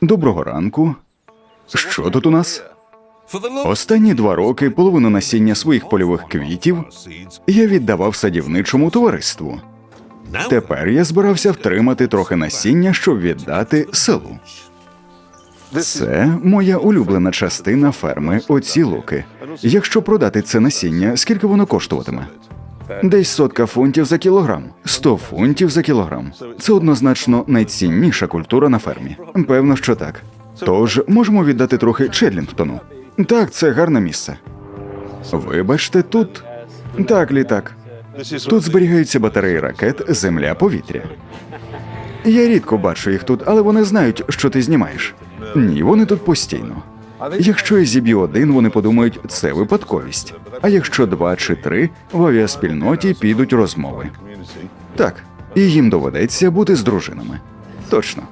Доброго ранку. Що тут у нас? Останні два роки половину насіння своїх польових квітів я віддавав садівничому товариству. Тепер я збирався втримати трохи насіння, щоб віддати селу. Це моя улюблена частина ферми. Оці луки. Якщо продати це насіння, скільки воно коштуватиме? Десь сотка фунтів за кілограм, 100 фунтів за кілограм. Це однозначно найцінніша культура на фермі. Певно, що так. Тож можемо віддати трохи Челлінгтону. Так, це гарне місце. Вибачте, тут так, літак. Тут зберігаються батареї ракет, земля, повітря. Я рідко бачу їх тут, але вони знають, що ти знімаєш. Ні, вони тут постійно. Якщо я зіб'ю один, вони подумають, це випадковість. А якщо два чи три, в авіаспільноті підуть розмови. Так, і їм доведеться бути з дружинами. Точно.